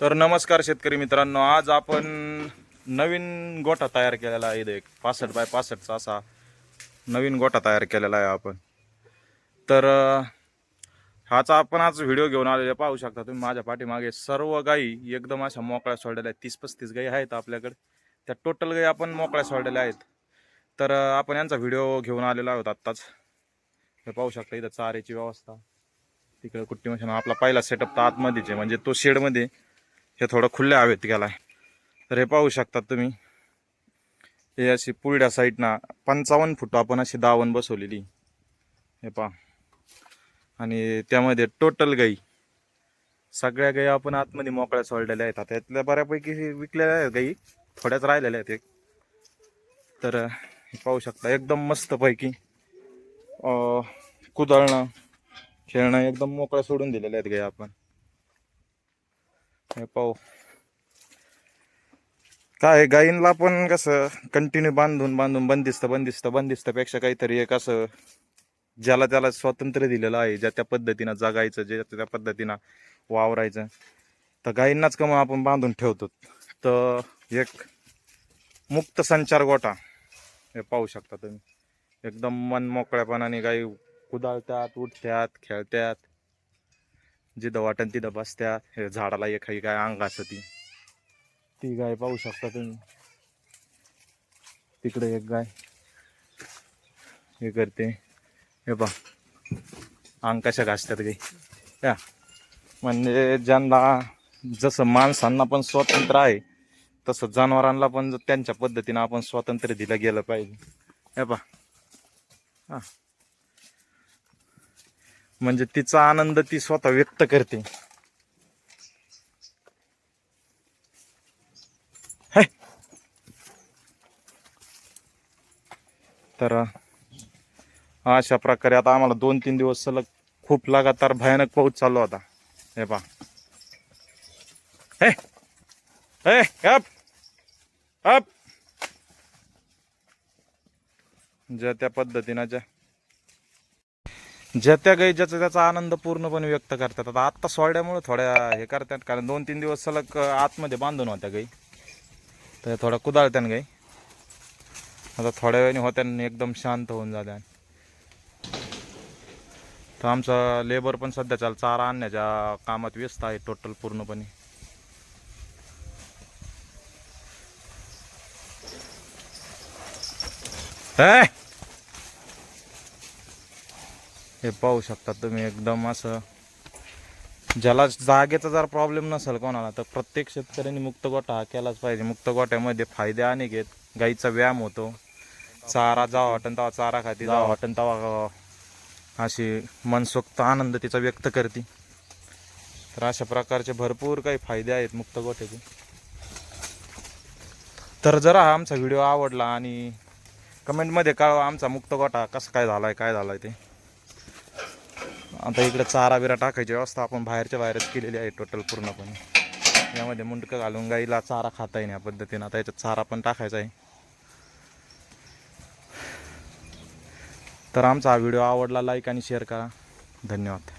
तर नमस्कार शेतकरी मित्रांनो आज आपण नवीन गोठा तयार केलेला आहे. एक पासष्ट बाय पासष्टचा असा नवीन गोठा तयार केलेला आहे आपण. तर हाचा ह्याचा आपण आज व्हिडिओ घेऊन आलेले पाहू शकता तुम्ही माझ्या पाठीमागे सर्व गायी एकदम अशा मोकळ्या सोडलेल्या आहेत. तीस पस्तीस गायी आहेत आपल्याकडे. त्या टोटल गायी आपण मोकळ्या सोडलेल्या आहेत. तर आपण यांचा व्हिडिओ घेऊन आलेला आहोत आत्ताच. हे पाहू शकता इथं चाऱ्याची व्यवस्था. तिकडे कुट्टी मशीन आपला पहिला सेटअप तर आतमध्येच आहे. म्हणजे तो शेडमध्ये हे थोडं खुल्या हवेत गेला तर हे पाहू शकता तुम्ही. हे अशी पुरड्या साईडना पंचावन्न फूट आपण अशी दावण बसवलेली. हे पहा. आणि त्यामध्ये टोटल गाई. सगळ्या गाई आपण आतमध्ये मोकळ्या सोडलेल्या आहेत. आता बऱ्यापैकी विकलेल्या आहेत गाई. थोड्याच राहिलेल्या आहेत एक. तर हे पाहू शकता. एकदम मस्तपैकी कुदळणं खेळणं एकदम मोकळ्या सोडून दिलेल्या आहेत गाई आपण. हे पाहू. काय आहे, गायींला पण कसं कंटिन्यू बांधून बांधून बंदिस्त बंदिस्त बंदिस्तपेक्षा काहीतरी एक असं ज्याला त्याला स्वातंत्र्य दिलेलं आहे ज्या त्या पद्धतीनं जगायचं जे त्या पद्धतीनं वावरायचं. तर गायींनाच कमी आपण बांधून ठेवतो. तर एक मुक्त संचार गोटा हे पाहू शकता तुम्ही. एकदम मन मोकळ्यापणाने गायी कुदाळतात उठत्यात खेळत्यात जिथं वाटन तिथं बसत्या हे झाडाला एक ही गाय अंग असं ती. ती गाय पाहू शकता तुम्ही. तिकडे एक गाय. हे करते. हे पा अंग कशा घासतात गाई या. म्हणजे ज्यांना जसं माणसांना पण स्वातंत्र्य आहे तसं जनावरांना पण त्यांच्या पद्धतीनं आपण स्वातंत्र्य दिलं गेलं पाहिजे. हे पा हां. म्हणजे तिचा आनंद ती स्वतः व्यक्त करते. है. तर अशा प्रकारे आता आम्हाला दोन तीन दिवस सलग खूप लगातार भयानक पाऊस चालू होता. हे पा हे. हे अप अप ज्या त्या पद्धतीनं ज्या ज्या त्या गाई ज्याचा त्याचा आनंद पूर्णपणे व्यक्त करतात. आता आत्ता सोडल्यामुळे थोड्या हे करतात. कारण दोन तीन दिवस सलग आतमध्ये बांधून होत्या गाई. तर थोड्या कुदाळत्यान गाई. आता थोड्या वेळाने होत्या एकदम शांत होऊन जात्या तर आमचा लेबर पण सध्या चाल चारा आणण्याच्या कामात व्यस्त आहे टोटल पूर्णपणे. हे हे पाहू शकता तुम्ही एकदम असं. ज्याला जागेचा जर प्रॉब्लेम नसेल कोणाला तर प्रत्येक शेतकऱ्यांनी मुक्त गोठा हा केलाच पाहिजे. मुक्त गोठ्यामध्ये फायदे अनेक आहेत. गाईचा व्यायाम होतो. चारा जेव्हा वाटन तेव्हा चारा खाते जेव्हा वाटन तेव्हा अं, अशी मनसोक्त आनंद तिचा व्यक्त करते. तर अशा प्रकारचे भरपूर काही फायदे आहेत मुक्त गोठ्याचे. तर जरा हा आमचा व्हिडिओ आवडला आणि कमेंटमध्ये कळवा आमचा मुक्त गोठा कसा काय झालाय काय झालाय ते. आता इकडे चारा बिरा टाकायची व्यवस्था आपण बाहेरच्या बाहेरच केलेली आहे टोटल पूर्णपणे. यामध्ये मुंडकं घालून गाईला चारा खाता येईल या पद्धतीनं. आता याच्यात चारा पण टाकायचा आहे. तर आमचा हा व्हिडिओ आवडला लाईक आणि शेअर करा. धन्यवाद.